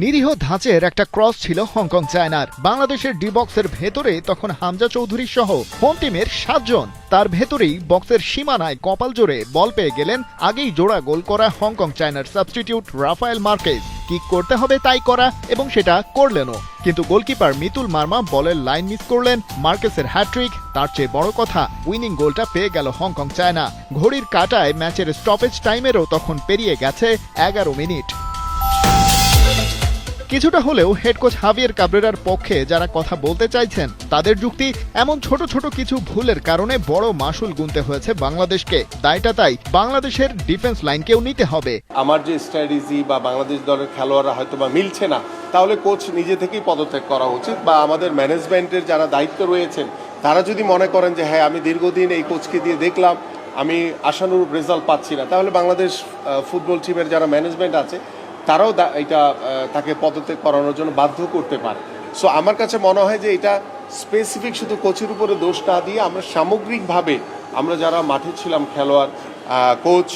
নিরীহ ধাঁচের একটা ক্রস ছিল হংকং চায়নার। বাংলাদেশের ডি বক্সের ভেতরে তখন হামজা চৌধুরী সহ হোম টিমের সাতজন। তার ভেতরেই বক্সের সীমানায় কপাল জোরে বল পেয়ে গেলেন, আগেই জোড়া গোল করা হংকং চায়নার সাবস্টিটিউট রাফায়েল মার্কেজ। কি করতে হবে তাই করা, এবং সেটা করলেনও। কিন্তু গোলকিপার মিতুল মার্মা বলের লাইন মিস করলেন মার্কেসের হ্যাট্রিক তার চেয়ে বড় কথা, উইনিং গোলটা পেয়ে গেল হংকং চায়না। ঘড়ির কাটায় ম্যাচের স্টপেজ টাইমেরও তখন পেরিয়ে গেছে এগারো মিনিট। কিছুটা হলেও হেড কোচ হাভিয়ার কাবরেরার পক্ষে যারা কথা বলতে চাইছেন, তাদের যুক্তি এমন ছোট ছোট কিছু ভুলের কারণে বড় মাসুল গুনতে হয়েছে বাংলাদেশকে। দায়টা তাই, বাংলাদেশের ডিফেন্স লাইনকেও নিতে হবে। আমার যে স্ট্র্যাটেজি বা বাংলাদেশ দলের খেলোয়াড়রা হয়তো বা মিলছে না, তাহলে কোচ নিজে থেকেই পদত্যাগ করা উচিত বা আমাদের ম্যানেজমেন্টের যারা দায়িত্ব রয়েছেন, তারা যদি মনে করেন যে হ্যাঁ আমি দীর্ঘদিন এই কোচকে দিয়ে দেখলাম, আমি আশানুরূপ রেজাল্ট পাচ্ছি না, তাহলে বাংলাদেশ ফুটবল টিমের যারা ম্যানেজমেন্ট আছে তারাও এটা তাকে পদত্যাগ করানোর জন্য বাধ্য করতে পারে। সো আমার কাছে মনে হয় যে এটা স্পেসিফিক শুধু কোচের উপরে দোষ না দিয়ে আমরা সামগ্রিকভাবে আমরা যারা মাঠে ছিলাম খেলোয়াড় কোচ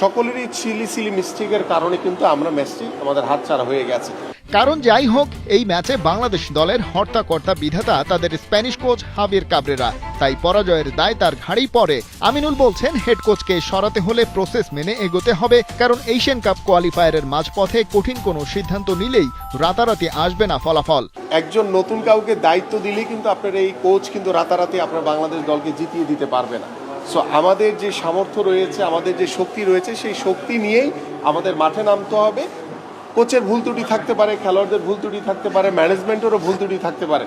সকলেরই চিলি সিলি মিস্টেকের কারণে কিন্তু আমরা ম্যাচটি আমাদের হাতছাড়া হয়ে গেছে। কারণ যাই হোক, এই ম্যাচে বাংলাদেশ দলের হর্তাকর্তা বিধাতা তাদের স্প্যানিশ কোচ হাবির কাবরেরা। তাই পরাজয়ের দায় তার ঘাড়েই পড়ে। আমিনুল বলছেন, হেড কোচকে সরাতে হলে প্রসেস মেনে এগোতে হবে, কারণ এশিয়ান কাপ কোয়ালিফায়ারের মাঝপথে কঠিন কোনো সিদ্ধান্ত নিলেই রাতারাতি আসবে না ফলাফল। একজন নতুন কাউকে দায়িত্ব দিলেই কিন্তু আপনার এই কোচ কিন্তু রাতারাতি আপনার বাংলাদেশ দলকে জিতিয়ে দিতে পারবে না। সো আমাদের যে সামর্থ্য রয়েছে, আমাদের যে শক্তি রয়েছে, সেই শক্তি নিয়েই আমাদের মাঠে নামতে হবে। কোচের ভুল ত্রুটি থাকতে পারে, খেলোয়াড়দের ভুল ত্রুটি থাকতে পারে, ম্যানেজমেন্টেরও ভুল ত্রুটি থাকতে পারে।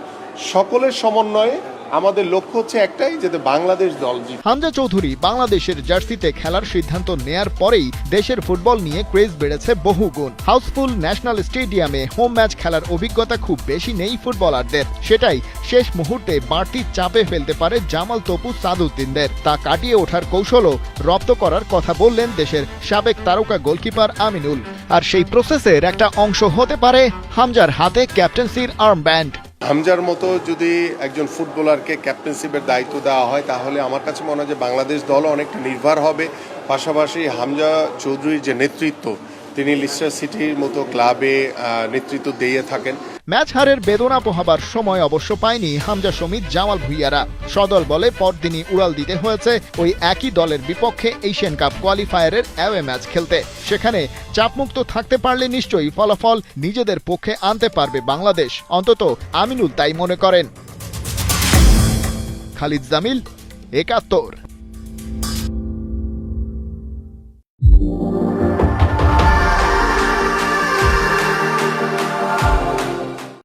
সকলের সমন্বয়ে আমাদের লক্ষ্য হচ্ছে একটাই যাতে বাংলাদেশ দল হামজা চৌধুরী বাংলাদেশের জার্সিতে খেলার সিদ্ধান্ত নেয়ার পরেই দেশের ফুটবল নিয়ে ক্রেজ বেড়েছে বহুগুণ হাউসফুল ন্যাশনাল স্টেডিয়ামে হোম ম্যাচ খেলার অভিজ্ঞতা খুব বেশি নেই ফুটবলারদের। সেটাই শেষ মুহূর্তে বাড়তি চাপে ফেলতে পারে জামাল তপু সাদুদ্দিনদের তা কাটিয়ে ওঠার কৌশলও রপ্ত করার কথা বললেন দেশের সাবেক তারকা গোলকিপার আমিনুল। আর সেই প্রসেসের একটা অংশ হতে পারে হামজার হাতে ক্যাপ্টেন্সির আর্মব্যান্ড হামজার মতো যদি একজন ফুটবলারকে ক্যাপ্টেনশিপের দায়িত্ব দেওয়া হয়, তাহলে আমার কাছে মনে হয় যে বাংলাদেশ দল অনেকটা নির্ভর হবে। পাশাপাশি হামজা চৌধুরীর যে নেতৃত্ব, তিনি লিস্টার সিটির মতো ক্লাবে নেতৃত্ব দিয়ে থাকেন। ম্যাচ হারের বেদনা পোহাবার সময় অবশ্য পায়নি হামজা সমিত জামাল ভুইয়ারা। সদল বলে পরদিনই উড়াল দিতে হয়েছে ওই একই দলের বিপক্ষে এশিয়ান কাপ কোয়ালিফায়ারের অ্যাওয়ে ম্যাচ খেলতে। সেখানে চাপমুক্ত থাকতে পারলে নিশ্চয়ই ফলাফল নিজেদের পক্ষে আনতে পারবে বাংলাদেশ। অন্তত আমিনুল তাই মনে করেন। খালিদ জামিল, একাত্তর।